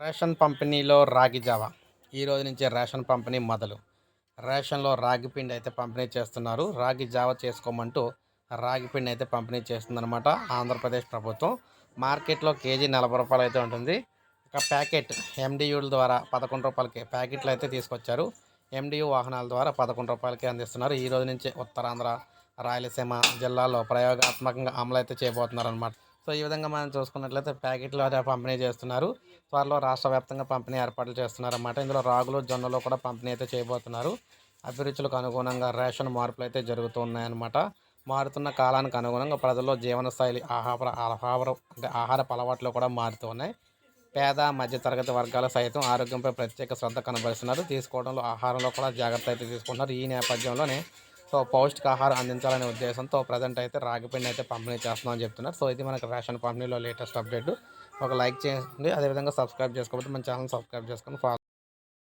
Ration పంపిణీలో రాగి Java. ఈ రోజు నుంచి రేషన్ పంపిణీ మొదలు. రేషన్లో రాగి పిండి అయితే పంపిణీ చేస్తున్నారు. రాగి జావ చేసుకోమంటూ రాగి పిండి అయితే పంపిణీ చేస్తుందన్నమాట ఆంధ్రప్రదేశ్ ప్రభుత్వం. మార్కెట్లో కేజీ నలభై రూపాయలు అయితే ఉంటుంది. ఒక ప్యాకెట్ ఎండియూల ద్వారా పదకొండు రూపాయలకి ప్యాకెట్లు అయితే తీసుకొచ్చారు. ఎండియూ వాహనాల ద్వారా పదకొండు రూపాయలకి అందిస్తున్నారు. ఈ రోజు నుంచి ఉత్తరాంధ్ర రాయలసీమ జిల్లాలో ప్రయోగాత్మకంగా అమలు అయితే చేయబోతున్నారు అనమాట సో ఈ విధంగా మనం చూసుకున్నట్లయితే ప్యాకెట్లు పంపిణీ చేస్తున్నారు. త్వరలో రాష్ట్ర వ్యాప్తంగా పంపిణీ ఏర్పాట్లు చేస్తున్నారన్నమాట. ఇందులో రాగులు జొన్నలు కూడా పంపిణీ అయితే చేయబోతున్నారు. అభిరుచులకు అనుగుణంగా రేషన్ మార్పులు అయితే జరుగుతూ ఉన్నాయన్నమాట. మారుతున్న కాలానికి అనుగుణంగా ప్రజల్లో జీవనశైలి ఆహార ఆహార అంటే ఆహారపు అలవాట్లు కూడా మారుతూ ఉన్నాయి. పేద మధ్యతరగతి వర్గాలు సైతం ఆరోగ్యంపై ప్రత్యేక శ్రద్ధ కనబరుస్తున్నారు. తీసుకోవడంలో ఆహారంలో కూడా జాగ్రత్త అయితే తీసుకుంటున్నారు. ఈ నేపథ్యంలోనే సో పౌష్టికాహారం అందించాలనే ఉద్దేశంతో ప్రజెంట్ అయితే రాగి పిండి అయితే పంపిణీ చేస్తున్నామని చెప్తున్నారు. సో ఇది మనకు రేషన్ పంపిణీలో లేటెస్ట్ అప్డేట్ ఒక లైక్ చేయండి. అదేవిధంగా సబ్స్క్రైబ్ చేసుకోబట్టి మన ఛానల్ సబ్స్క్రైబ్ చేసుకొని ఫాలో